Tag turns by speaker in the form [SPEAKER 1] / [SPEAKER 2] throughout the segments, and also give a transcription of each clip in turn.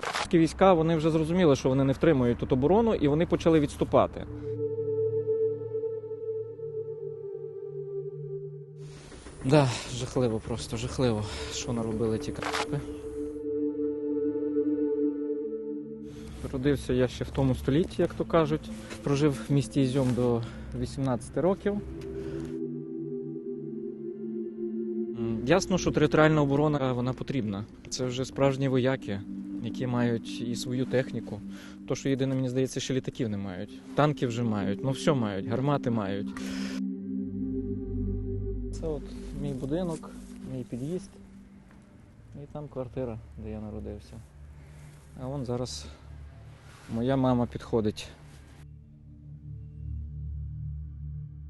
[SPEAKER 1] Катарські війська вони вже зрозуміли, що вони не втримують тут оборону, і вони почали відступати. Да, жахливо просто, жахливо, що наробили ті крапи. Родився я ще в тому столітті, як то кажуть. Прожив в місті Ізюм до 18 років. Ясно, що територіальна оборона вона потрібна. Це вже справжні вояки, які мають і свою техніку. То, що єдине, мені здається, що літаків не мають. Танки вже мають, ну все мають, гармати мають. Це от мій будинок, мій під'їзд. І там квартира, де я народився. А вон зараз моя мама підходить.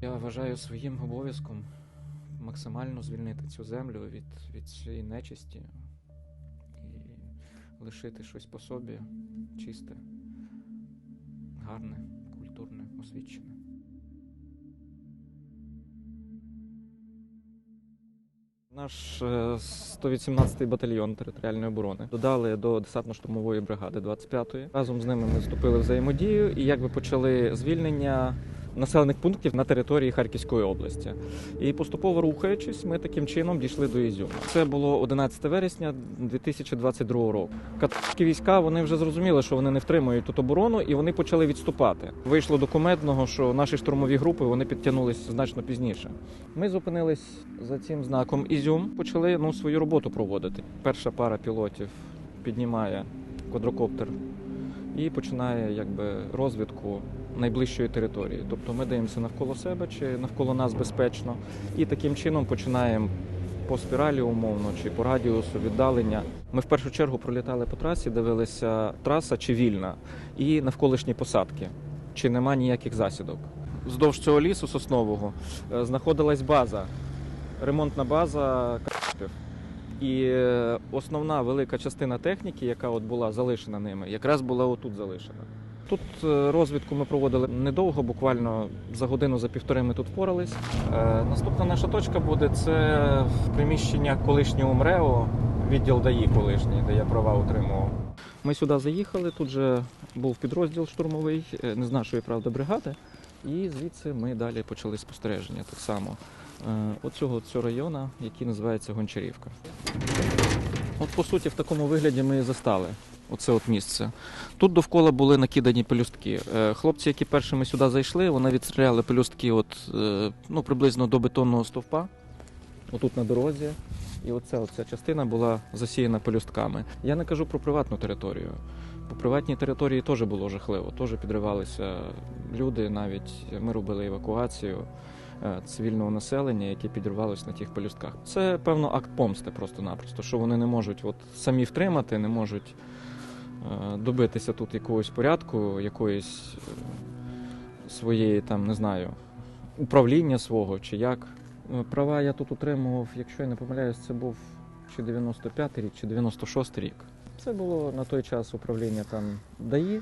[SPEAKER 1] Я вважаю своїм обов'язком максимально звільнити цю землю від, від цієї нечисті лишити щось по собі чисте, гарне, культурне, освічене. Наш е, 118-й батальйон територіальної оборони додали до десантно-штурмової бригади 25-ї. Разом з ними ми вступили в взаємодію і якби почали звільнення населених пунктів на території Харківської області. І поступово рухаючись, ми таким чином дійшли до Ізюма. Це було 11 вересня 2022 року. Катарські війська вони вже зрозуміли, що вони не втримують тут оборону, і вони почали відступати. Вийшло до кумедного, що наші штурмові групи вони підтягнулись значно пізніше. Ми зупинились за цим знаком Ізюм, почали ну, свою роботу проводити. Перша пара пілотів піднімає квадрокоптер і починає якби розвідку найближчої території. Тобто ми дивимося навколо себе чи навколо нас безпечно, і таким чином починаємо по спіралі умовно чи по радіусу віддалення. Ми в першу чергу пролітали по трасі, дивилися траса чи вільна, і навколишні посадки, чи нема ніяких засідок. Вздовж цього лісу соснового е, знаходилась база, ремонтна база. І е, основна велика частина техніки, яка от була залишена ними, якраз була отут залишена. Тут е, розвідку ми проводили недовго, буквально за годину, за півтори ми тут впорались. Е, Наступна наша точка буде це в приміщення колишнього МРЕО, відділ ДАІ колишній, де я права отримував. Ми сюди заїхали, тут же був підрозділ штурмовий, е, не з нашої правда бригади. І звідси ми далі почали спостереження так само. Оцього цього району, який називається Гончарівка. От по суті, в такому вигляді ми і застали. Оце от місце. Тут довкола були накидані пелюстки. Е, Хлопці, які першими сюди зайшли, вони відстріляли пелюстки от, е, ну, приблизно до бетонного стовпа, отут на дорозі. І оця, оця частина була засіяна пелюстками. Я не кажу про приватну територію. По приватній території теж було жахливо, теж підривалися люди, навіть ми робили евакуацію е, цивільного населення, яке підривалось на тих пелюстках. Це певно акт помсти просто-напросто, що вони не можуть от, самі втримати, не можуть добитися тут якогось порядку, якоїсь е, своєї там, не знаю, управління свого чи як. Е, Права я тут утримував, якщо я не помиляюсь, це був чи 95-й рік, чи 96-й рік. Це було на той час управління там ДАІ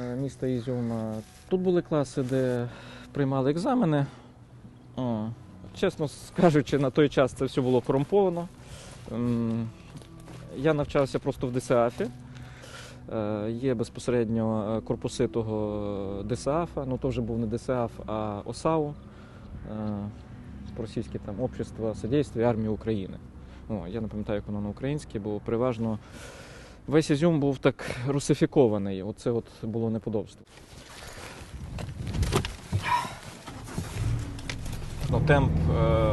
[SPEAKER 1] е, міста Ізюма. Тут були класи, де приймали екзамени. О, чесно скажучи, на той час це все було корумповано. Я навчався просто в ДСАФі. Е, Є безпосередньо е, корпуси того ДСАФа, ну то вже був не ДСАФ, а ОСАУ, е, російське там общество содействия армії України. О, я не пам'ятаю, як воно на українське, бо переважно весь Ізюм був так русифікований. Оце от було неподобство. Ну, темп е,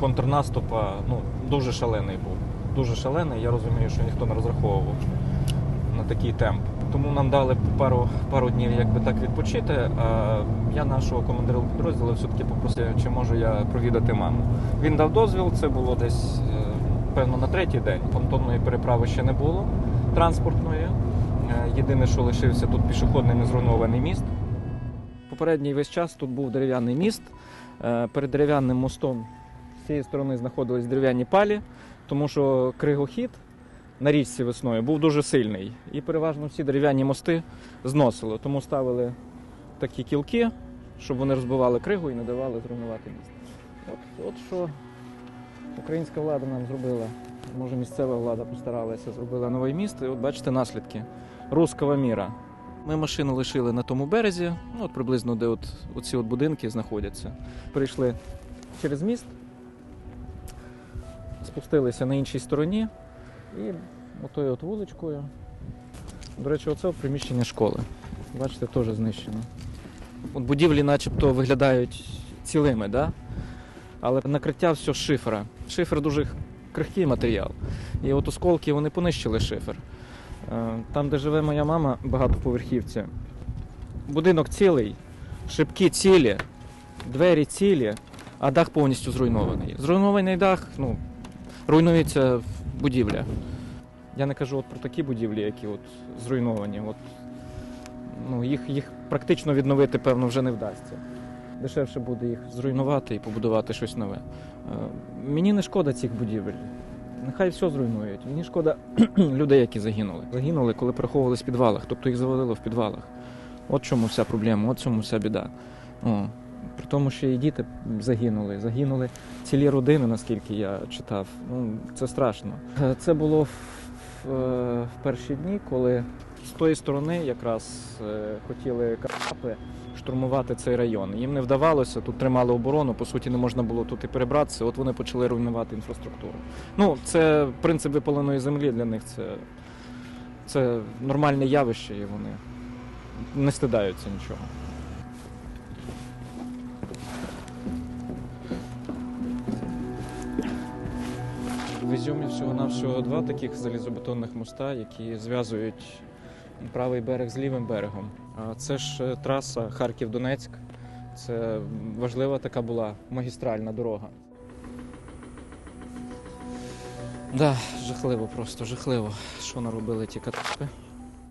[SPEAKER 1] контрнаступа ну, дуже шалений був. Дуже шалений. Я розумію, що ніхто не розраховував на такий темп. Тому нам дали пару, пару днів якби так відпочити. А я нашого командира підрозділу все-таки попросив, чи можу я провідати маму. Він дав дозвіл, це було десь, е, певно, на третій день. Понтонної переправи ще не було транспортної. Е, Єдине, що лишився тут пішохідний незруйнований міст. Попередній весь час тут був дерев'яний міст. Е, Перед дерев'яним мостом з цієї сторони знаходились дерев'яні палі, тому що кригохід на річці весною був дуже сильний. І переважно всі дерев'яні мости зносило. Тому ставили такі кілки, щоб вони розбивали кригу і не давали зруйнувати міст. От, от що українська влада нам зробила може місцева влада постаралася, зробила новий міст, і от бачите наслідки руского міра. Ми машину лишили на тому березі, ну от приблизно де от, оці от будинки знаходяться. Прийшли через міст, спустилися на іншій стороні і отою от вуличкою. До речі, оце приміщення школи. Бачите, теж знищено. От будівлі начебто виглядають цілими, да? але накриття все шифера. Шифер дуже крихкий матеріал. І от осколки вони понищили шифер. Е, Там, де живе моя мама, багатоповерхівці. Будинок цілий, шибки цілі, двері цілі, а дах повністю зруйнований. Зруйнований дах, ну, руйнується будівля. Я не кажу от про такі будівлі, які от зруйновані. От, ну, їх, їх практично відновити, певно, вже не вдасться. Дешевше буде їх зруйнувати і побудувати щось нове. Е, Мені не шкода цих будівель. Нехай все зруйнують. Мені шкода людей, які загинули. Загинули, коли приховувались в підвалах, тобто їх завалило в підвалах. От чому вся проблема, от чому вся біда. О, при тому, що і діти загинули. Загинули цілі родини, наскільки я читав. Ну, це страшно. Е, Це було в, в, в перші дні, коли з тої сторони якраз е, хотіли капи штурмувати цей район. Їм не вдавалося, тут тримали оборону, по суті, не можна було тут і перебратися. От вони почали руйнувати інфраструктуру. Ну, це принцип випаленої землі для них це, це нормальне явище, і вони не стидаються нічого. В Ізюмі всього-навсього два таких залізобетонних моста, які зв'язують правий берег з лівим берегом. А це ж е, траса Харків-Донецьк. Це важлива така була магістральна дорога. Да, жахливо, просто жахливо, що наробили ті катапи.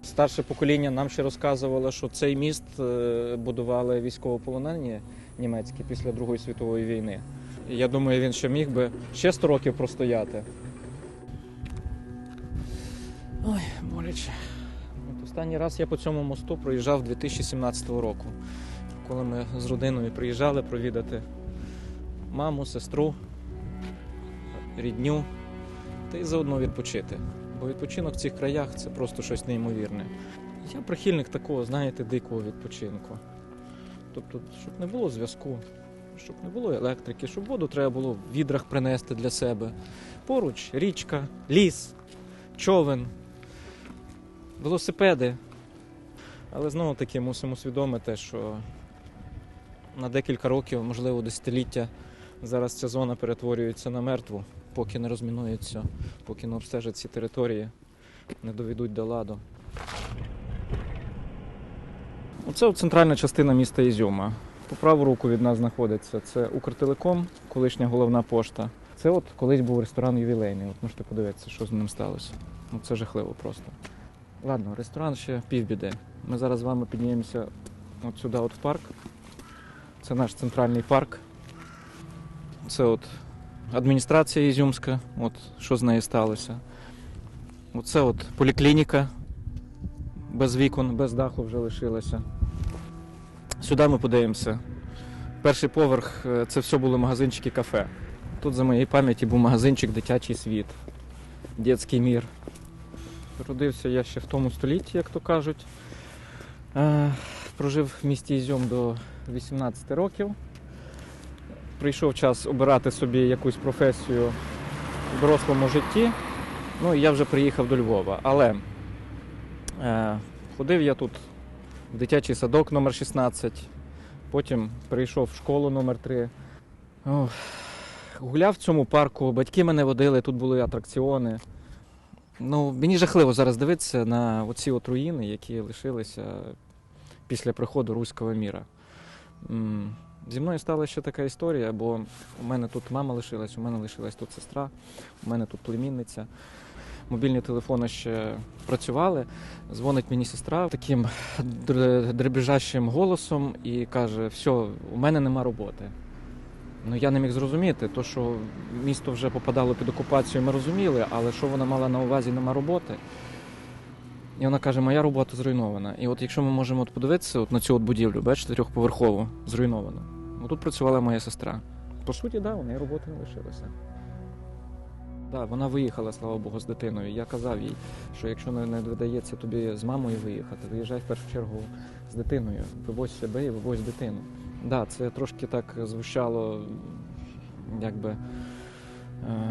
[SPEAKER 1] Старше покоління нам ще розказувало, що цей міст е, будували військовополонені німецькі після Другої світової війни. Я думаю, він ще міг би ще 100 років простояти. Ой, боляче. От останній раз я по цьому мосту проїжджав 2017 року, коли ми з родиною приїжджали провідати маму, сестру, рідню та й заодно відпочити. Бо відпочинок в цих краях це просто щось неймовірне. Я прихильник такого, знаєте, дикого відпочинку. Тобто, щоб не було зв'язку, щоб не було електрики, щоб воду треба було в відрах принести для себе. Поруч річка, ліс, човен, велосипеди. Але знову таки мусимо усвідомити, що на декілька років, можливо, десятиліття, зараз ця зона перетворюється на мертву, поки не розмінується, поки не обстежать ці території, не доведуть до ладу. Оце центральна частина міста Ізюма. По праву руку від нас знаходиться це Укртелеком, колишня головна пошта. Це от колись був ресторан ювілейний. От можете подивитися, що з ним сталося. Ну це жахливо просто. Ладно, ресторан ще півбіди. Ми зараз з вами піднімемося от сюди, от в парк. Це наш центральний парк. Це от адміністрація Ізюмська, от що з нею сталося. Оце от поліклініка без вікон, без даху вже лишилася. Сюди ми подивимося. Перший поверх е, це все були магазинчики кафе. Тут за моєї пам'яті був магазинчик Дитячий світ, Дітський мір. Родився я ще в тому столітті, як то кажуть. Е, Прожив в місті Ізюм до 18 років. Прийшов час обирати собі якусь професію в дорослому житті. Ну і я вже приїхав до Львова. Але е, ходив я тут в дитячий садок номер 16, потім прийшов в школу номер 3. Ох, гуляв в цьому парку, батьки мене водили, тут були атракціони. Ну, мені жахливо зараз дивитися на оці от руїни, які лишилися після приходу руського міра. Зі мною стала ще така історія, бо у мене тут мама лишилась, у мене лишилась тут сестра, у мене тут племінниця. Мобільні телефони ще працювали. Дзвонить мені сестра таким дребіжащим голосом і каже: все, у мене нема роботи. Ну я не міг зрозуміти, то що місто вже попадало під окупацію, ми розуміли, але що вона мала на увазі, нема роботи. І вона каже, моя робота зруйнована. І от якщо ми можемо от подивитися от на цю от будівлю, бачите, трьохповерхову, зруйновано. Тут працювала моя сестра. По суті, да, у неї роботи не лишилося. Да, вона виїхала, слава Богу, з дитиною. Я казав їй, що якщо не, додається тобі з мамою виїхати, виїжджай в першу чергу з дитиною, вивозь себе і вивозь дитину. Да, це трошки так звучало, якби е,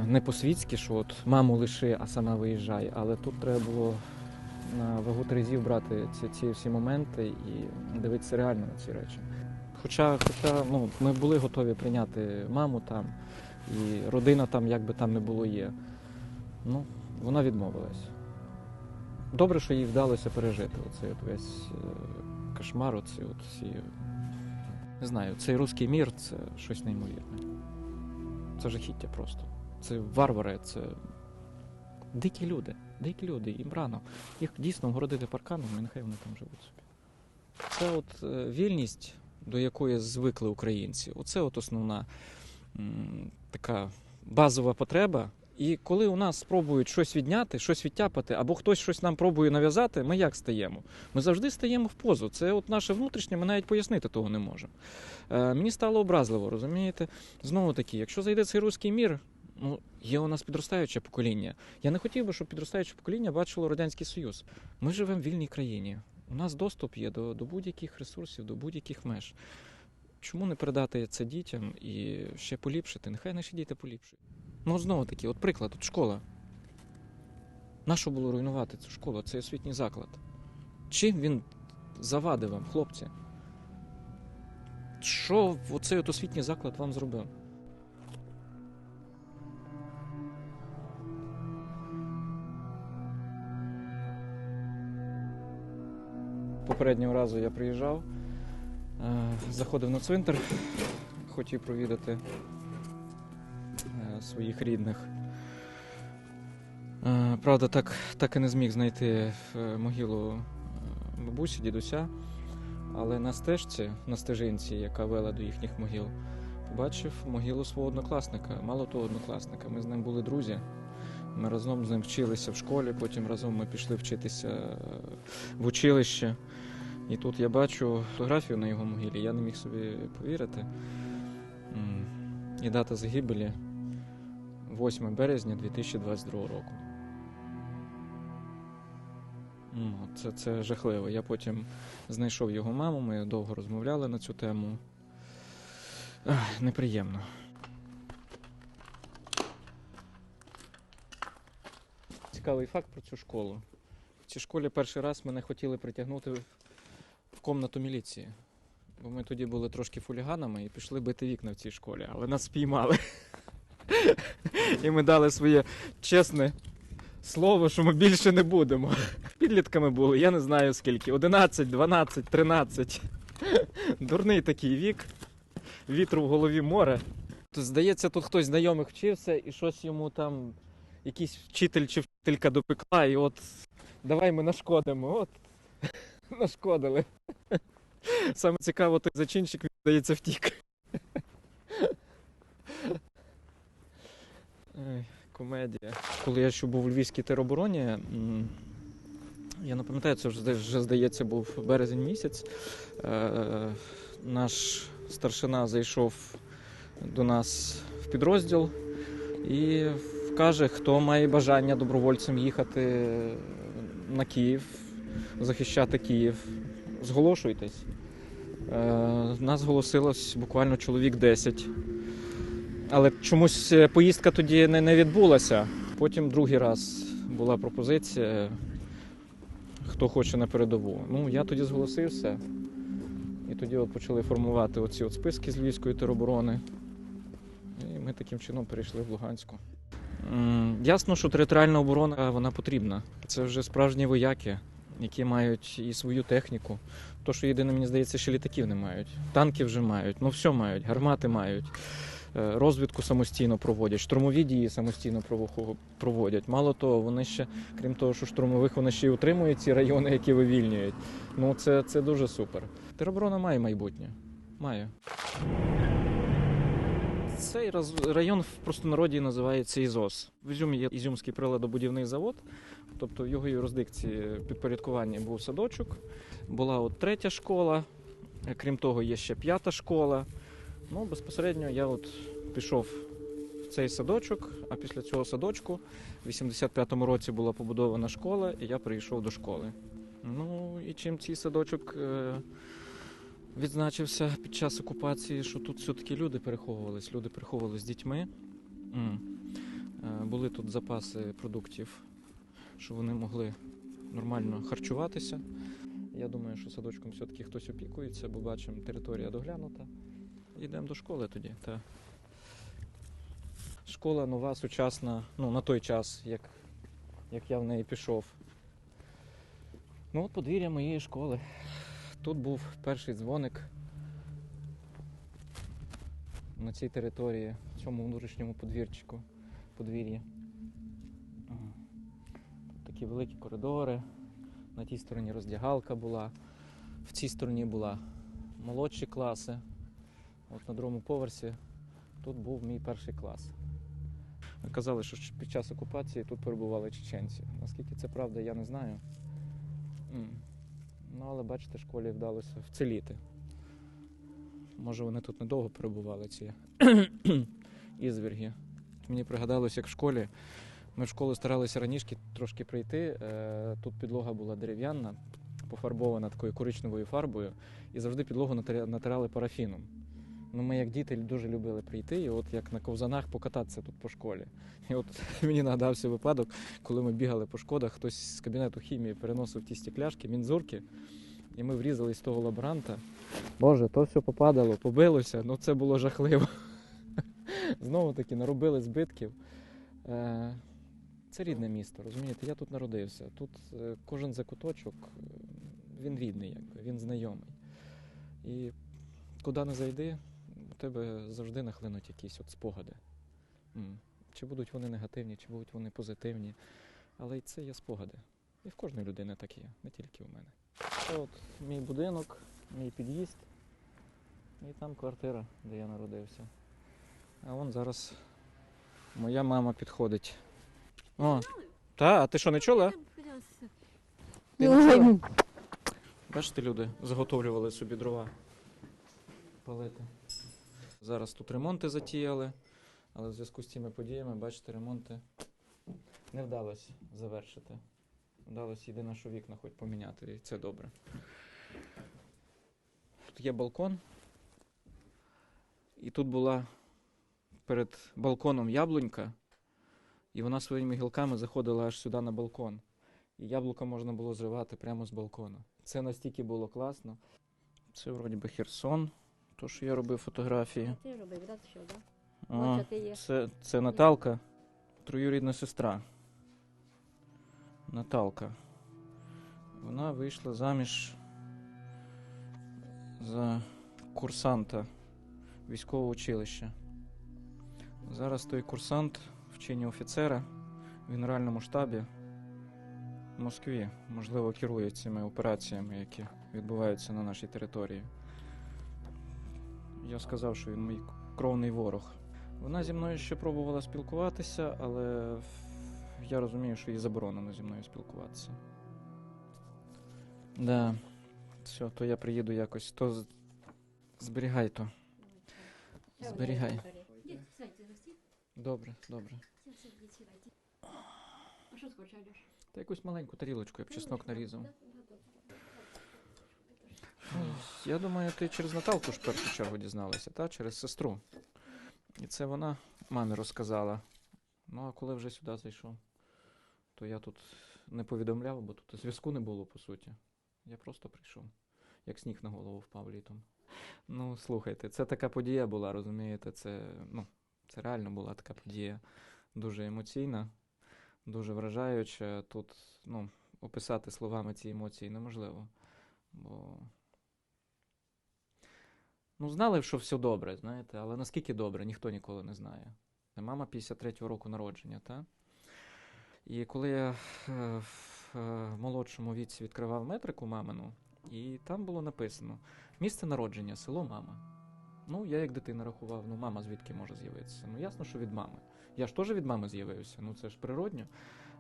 [SPEAKER 1] не по-світськи, що от маму лиши, а сама виїжджай. Але тут треба було на вагу терезів брати ці, ці всі моменти і дивитися реально на ці речі. Хоча, хоча ну, ми були готові прийняти маму там, і родина там, як би там не було, є. Ну, вона відмовилась. Добре, що їй вдалося пережити оцей от весь е, кошмар, оці от всі. Не знаю, цей руський мір це щось неймовірне. Це жахіття просто. Це варвари, це дикі люди. Дикі люди, їм рано. Їх дійсно вгородити парканом, і нехай вони там живуть собі. Це от е, вільність, до якої звикли українці. Оце от основна така базова потреба. І коли у нас спробують щось відняти, щось відтяпати, або хтось щось нам пробує нав'язати, ми як стаємо? Ми завжди стаємо в позу. Це от наше внутрішнє, ми навіть пояснити того не можемо. Е, мені стало образливо, розумієте? Знову таки, якщо зайде цей руський мір, ну є у нас підростаюче покоління. Я не хотів би, щоб підростаюче покоління бачило Радянський Союз. Ми живемо в вільній країні. У нас доступ є до, до будь-яких ресурсів, до будь-яких меж. Чому не передати це дітям і ще поліпшити? Нехай наші діти поліпшують. Ну, знову таки, от приклад, от школа. Нащо було руйнувати цю школу, цей освітній заклад? Чим він завадив вам, хлопці? Що оцей от освітній заклад вам зробив? Попереднього разу я приїжджав, заходив на цвинтар, хотів провідати е, своїх рідних. Е, Правда, так, так і не зміг знайти е, могилу е, бабусі, дідуся, але на стежці, на стежинці, яка вела до їхніх могил, побачив могилу свого однокласника, мало того однокласника. Ми з ним були друзі. Ми разом з ним вчилися в школі, потім разом ми пішли вчитися е, в училище. І тут я бачу фотографію на його могилі, я не міг собі повірити. І дата загибелі 8 березня 2022 року. Це, це жахливо. Я потім знайшов його маму, ми довго розмовляли на цю тему. Неприємно. Цікавий факт про цю школу. В цій школі перший раз мене хотіли притягнути комнату міліції. Бо ми тоді були трошки фуліганами і пішли бити вікна в цій школі, але нас спіймали. І ми дали своє чесне слово, що ми більше не будемо. Підлітками були, я не знаю скільки. 11, 12, 13. Дурний такий вік. Вітру в голові море. То, здається, тут хтось знайомих вчився і щось йому там якийсь вчитель чи вчителька допекла, і от давай ми нашкодимо. От нашкодили. Саме цікаво, той зачинщик, він, здається, втік. Комедія. Коли я ще був у Львівській теробороні, я не пам'ятаю, це вже, вже здається, був березень місяць. Е, наш старшина зайшов до нас в підрозділ і каже, хто має бажання добровольцем їхати на Київ, захищати Київ. Зголошуйтесь. Е, нас зголосилось буквально чоловік 10. Але чомусь е, поїздка тоді не, не відбулася. Потім другий раз була пропозиція, хто хоче на передову. Ну, я тоді зголосився. І тоді от почали формувати оці от списки з Львівської тероборони. І ми таким чином перейшли в Луганську. Ясно, що територіальна оборона вона потрібна. Це вже справжні вояки, які мають і свою техніку. То, що єдине, мені здається, ще літаків не мають. Танки вже мають, ну все мають, гармати мають. Е, Розвідку самостійно проводять, штурмові дії самостійно проводять. Мало того, вони ще, крім того, що штурмових, вони ще й утримують ці райони, які вивільнюють. Ну це, це дуже супер. Тероборона має майбутнє. Має. Цей район в простонароді називається Ізос. В Ізюмі є Ізюмський приладобудівний завод, тобто в його юрисдикції підпорядкування був садочок, була от третя школа, крім того, є ще п'ята школа. Ну, безпосередньо я от пішов в цей садочок, а після цього садочку в 85-му році була побудована школа, і я прийшов до школи. Ну і чим цей садочок е, відзначився під час окупації, що тут все-таки люди переховувались, люди переховувались з дітьми. Е, Були тут запаси продуктів, що вони могли нормально харчуватися. Я думаю, що садочком все-таки хтось опікується, бо бачимо, територія доглянута. Йдемо до школи тоді. Та. Школа нова, сучасна, ну на той час, як, як я в неї пішов. Ну от подвір'я моєї школи. Тут був перший дзвоник на цій території, в цьому внутрішньому подвірчику, подвір'ї. Такі великі коридори. На тій стороні роздягалка була, в цій стороні була молодші класи. От на другому поверсі тут був мій перший клас. Ми Казали, що під час окупації тут перебували чеченці. Наскільки це правда, я не знаю. Ну, але бачите, школі вдалося вціліти. Може, вони тут недовго перебували, ці ізвірги. Мені пригадалось, як в школі. Ми в школу старалися раніше трошки прийти. Е, Тут підлога була дерев'яна, пофарбована такою коричневою фарбою, і завжди підлогу натирали парафіном. Ну, ми, як діти, дуже любили прийти, і от як на ковзанах покататися тут по школі. І от мені нагадався випадок, коли ми бігали по шкодах, хтось з кабінету хімії переносив ті стекляшки, мінзурки, і ми врізались з того лаборанта. Боже, то все попадало, побилося, ну це було жахливо. Знову таки наробили збитків. Це рідне місто, розумієте? Я тут народився. Тут е, кожен закуточок, е, він рідний, якби, він знайомий. І куди не зайди, у тебе завжди нахлинуть якісь от спогади. Чи будуть вони негативні, чи будуть вони позитивні. Але й це є спогади. І в кожної людини так є, не тільки у мене. От мій будинок, мій під'їзд. І там квартира, де я народився. А вон зараз моя мама підходить. О, та, а ти що не чула? Ти не чула? Бачите, люди заготовлювали собі дрова палити. Зараз тут ремонти затіяли, але в зв'язку з цими подіями, бачите, ремонти не вдалося завершити. Вдалося єдине, що вікна хоч поміняти, і це добре. Тут є балкон. І тут була перед балконом яблунька, і вона своїми гілками заходила аж сюди на балкон. І яблука можна було зривати прямо з балкона. Це настільки було класно. Це вроді би Херсон, то що я робив фотографії.
[SPEAKER 2] Ти робив, да, що, да? Бачу,
[SPEAKER 1] це, це Наталка, троюрідна сестра. Наталка. Вона вийшла заміж за курсанта військового училища. Зараз той курсант в чині офіцера в Генеральному штабі в Москві, можливо, керує цими операціями, які відбуваються на нашій території. Я сказав, що він мій кровний ворог. Вона зі мною ще пробувала спілкуватися, але я розумію, що їй заборонено зі мною спілкуватися. Да. Все, то я приїду якось. То зберігай то. Зберігай. Добре, добре.
[SPEAKER 2] А що скоче, Альош?
[SPEAKER 1] Та якусь маленьку тарілочку, я б чеснок нарізав.
[SPEAKER 2] Да, да,
[SPEAKER 1] Я думаю, ти через Наталку ж в першу чергу дізналася, та? через сестру. І це вона мамі розказала. Ну, а коли вже сюди зайшов, то я тут не повідомляв, бо тут зв'язку не було, по суті. Я просто прийшов, як сніг на голову впав літом. Ну, слухайте, це така подія була, розумієте? Це, ну, це реально була така подія дуже емоційна, дуже вражаюча. Тут, ну, описати словами ці емоції неможливо. Бо Ну, знали, що все добре, знаєте, але наскільки добре, ніхто ніколи не знає. Мама 53-го року народження, та? І коли я е, в е, молодшому віці відкривав метрику мамину, і там було написано місце народження, село мама. Ну, я як дитина рахував, ну мама звідки може з'явитися? Ну, ясно, що від мами. Я ж теж від мами з'явився, ну це ж природньо.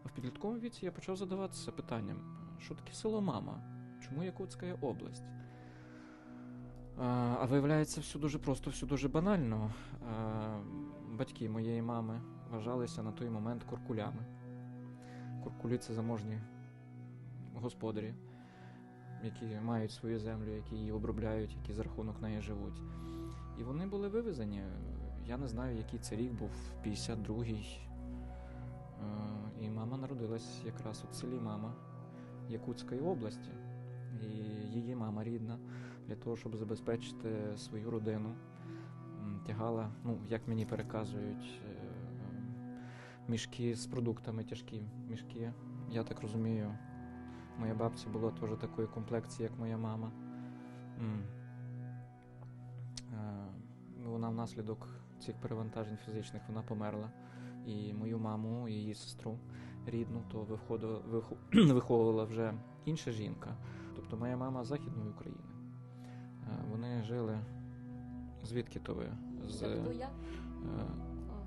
[SPEAKER 1] А в підлітковому віці я почав задаватися питанням: що таке село мама? Чому Якутська область? А, а виявляється, все дуже просто, все дуже банально. Батьки моєї мами вважалися на той момент куркулями. Куркулі це заможні господарі, які мають свою землю, які її обробляють, які за рахунок неї живуть. І вони були вивезені. Я не знаю, який це рік був, 52-й. Е, І мама народилась якраз у селі Мама Якутської області. І її мама рідна для того, щоб забезпечити свою родину, тягала, ну, як мені переказують, е, мішки з продуктами тяжкі. Мішки, я так розумію, моя бабця була теж такої комплекції, як моя мама. Е, Вона внаслідок цих перевантажень фізичних вона померла. І мою маму, і її сестру рідну, то виховувала вже інша жінка. Тобто моя мама з Західної України. Е, Вони жили. Звідки то ви? З,
[SPEAKER 2] я
[SPEAKER 1] е,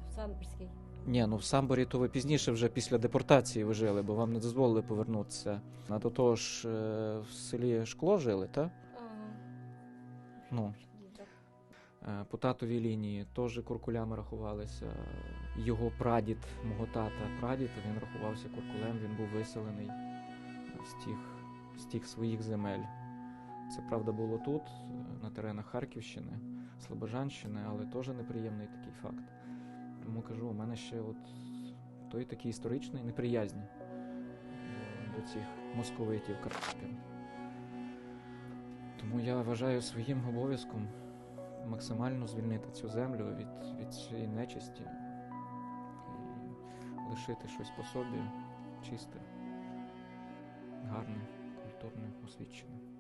[SPEAKER 2] в Самбірській.
[SPEAKER 1] ні, ну в Самборі то ви пізніше вже після депортації ви жили, бо вам не дозволили повернутися. А до того ж в селі Шкло жили, так?
[SPEAKER 2] Ага.
[SPEAKER 1] Ну. Е, По татовій лінії теж куркулями рахувалися. Його прадід, мого тата, прадід, він рахувався куркулем, він був виселений з тих, з тих своїх земель. Це правда було тут, на теренах Харківщини, Слобожанщини, але теж неприємний такий факт. Тому кажу, у мене ще от той такий історичний неприязнь е, до цих московитів Карпатів. Тому я вважаю своїм обов'язком максимально звільнити цю землю від, від цієї нечисті і лишити щось по собі чисте, гарне, культурне, освічене.